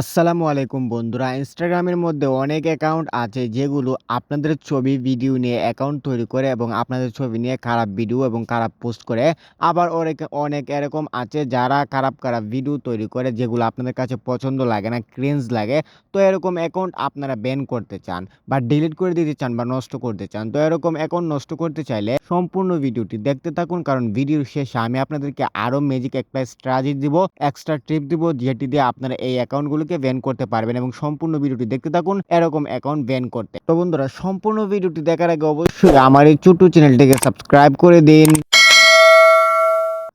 আসসালামু আলাইকুম বন্ধুরা ইনস্টাগ্রামের মধ্যে অনেক অ্যাকাউন্ট আছে যেগুলো আপনাদের ছবি ভিডিও নিয়ে অ্যাকাউন্ট তৈরি করে এবং আপনাদের ছবি নিয়ে খারাপ ভিডিও এবং খারাপ পোস্ট করে। আবার অনেক অনেক এরকম আছে যারা খারাপ খারাপ ভিডিও তৈরি করে যেগুলো আপনাদের কাছে পছন্দ লাগে না ক্রেঞ্জ লাগে। তো এরকম অ্যাকাউন্ট আপনারা ব্যান করতে চান বা ডিলিট করে দিতে চান বা নষ্ট করতে চান, তো এরকম অ্যাকাউন্ট নষ্ট করতে চাইলে সম্পূর্ণ ভিডিওটি দেখতে থাকুন কারণ ভিডিওর শেষে আমি আপনাদেরকে আরও ম্যাজিক একটা স্ট্র্যাটেজি দিব এক্সট্রা ট্রিপ দিব, যেটি দিয়ে আপনারা এই অ্যাকাউন্টগুলোকে ব্যান করতে পারবেন এবং সম্পূর্ণ ভিডিওটি দেখতে থাকুন, এরকম অ্যাকাউন্ট ব্যান করতে। তো বন্ধুরা, সম্পূর্ণ ভিডিওটি দেখার আগে অবশ্যই আমার এই ছোট্ট চ্যানেলটিকে সাবস্ক্রাইব করে দিন,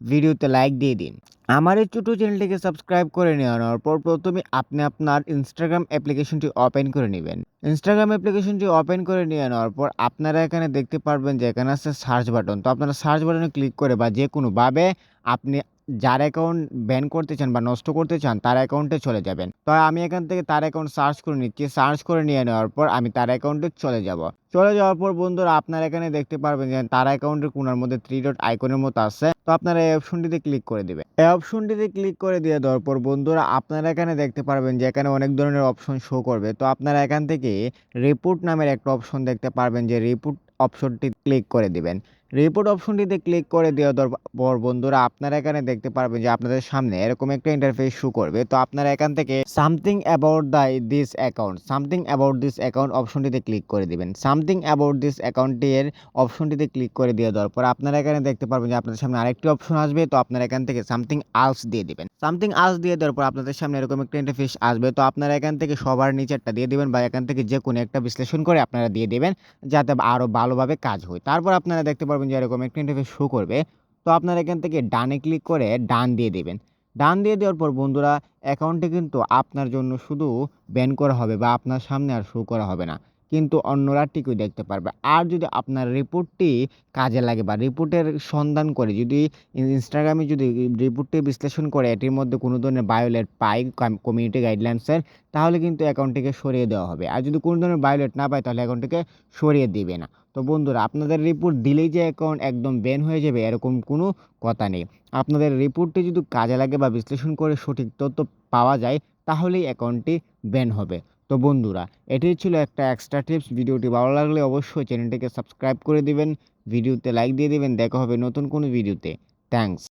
ভিডিওতে লাইক দিয়ে দিন। আমার এই ছোটো চ্যানেলটিকে সাবস্ক্রাইব করে নেওয়ার পর প্রথমে আপনি আপনার ইনস্টাগ্রাম অ্যাপ্লিকেশনটি ওপেন করে নেবেন। ইনস্টাগ্রাম অ্যাপ্লিকেশনটি ওপেন করে নিয়ে নেওয়ার পর আপনারা এখানে দেখতে পারবেন যে এখানে আছে সার্চ বাটন তো আপনারা সার্চ বাটনে ক্লিক করে বা যে কোনোভাবে আপনি যার অ্যাকাউন্ট ব্যান করতে চান বা নষ্ট করতে চান, তার অ্যাকাউন্টে চলে যাবেন। তো আমি এখান থেকে তার অ্যাকাউন্ট সার্চ করে নিচ্ছি। সার্চ করে নিয়ে নেওয়ার পর আমি তার অ্যাকাউন্টে চলে যাব। চলে যাওয়ার পর বন্ধুরা, আপনারা এখানে দেখতে পারবেন যে তার অ্যাকাউন্টের কোনার মধ্যে থ্রি ডট আইকনের মতো আছে। তো আপনারা এই অপশনটিতে ক্লিক করে দিবেন। এই অপশনটিতে ক্লিক করে দিয়ে দেওয়ার পর বন্ধুরা, আপনারা এখানে দেখতে পারবেন যে এখানে অনেক ধরনের অপশন শো করবে। তো আপনারা এখান থেকে রিপোর্ট নামের একটা অপশন দেখতে পারবেন যে রিপোর্ট অপশনটি ক্লিক করে দিবেন। রিপোর্ট অপশনটিতে ক্লিক করে দেওয়ার পর বন্ধুরা আপনারা এখানে দেখতে পারবেন যে আপনাদের সামনে এরকম একটা ইন্টারফেস শু করবে। তো আপনারা এখান থেকে something about the this account something about this account অপশনটিতে ক্লিক করে দিবেন। সামথিং অ্যাবাউট দিস অ্যাকাউন্টের অপশনটিতে ক্লিক করে দেওয়ার পর আপনারা এখানে দেখতে পারবেন যে আপনাদের সামনে আরেকটি অপশন আসবে। তো আপনারা এখান থেকে সামথিং আলস দিয়ে দিবেন। সামথিং আলস দিয়ে দেওয়ার পর আপনাদের সামনে এরকম একটা ইন্টারফেস আসবে। তো আপনারা এখান থেকে সবার নিচেরটা দিয়ে দিবেন বা এখান থেকে যে কোনো একটা বিশ্লেষণ করে আপনারা দিয়ে দেবেন, যাতে আরও ভালোভাবে কাজ হয়। তারপর আপনারা দেখতে পারবেন যে এরকম একটা ইন্টারফেস শো করবে। তো আপনারা এখান থেকে ডানে ক্লিক করে ডান দিয়ে দেবেন। ডান দিয়ে দেওয়ার পর বন্ধুরা অ্যাকাউন্টে কিন্তু আপনার জন্য শুধু ব্যান করা হবে বা আপনার সামনে আর শো করা হবে না। কিন্তু অন্যরা ঠিকই দেখতে পারবে। আর যদি আপনার রিপোর্টটি কাজে লাগে বা রিপোর্টের সন্ধান করে, যদি ইনস্টাগ্রামে যদি রিপোর্টটি বিশ্লেষণ করে, এটির মধ্যে কোনো ধরনের বায়োলেট পাই কমিউনিটি গাইডলাইন্সের তাহলে কিন্তু অ্যাকাউন্টটিকে সরিয়ে দেওয়া হবে। আর যদি কোনো ধরনের বায়োলেট না পায়, তাহলে অ্যাকাউন্টটিকে সরিয়ে দিবে না। তো বন্ধুরা, আপনাদের রিপোর্ট দিলেই যে অ্যাকাউন্ট একদম ব্যান হয়ে যাবে, এরকম কোনো কথা নেই। আপনাদের রিপোর্টটি যদি কাজে লাগে বা বিশ্লেষণ করে সঠিক তথ্য পাওয়া যায়, তাহলেই অ্যাকাউন্টটি ব্যান হবে। তো বন্ধুরা এটি ছিল একটা এক্সট্রা টিপস ভিডিওটি ভালো লাগলে অবশ্যই চ্যানেলটিকে সাবস্ক্রাইব করে দিবেন, ভিডিওতে লাইক দিয়ে দিবেন। দেখা হবে নতুন কোনো ভিডিওতে। থ্যাঙ্কস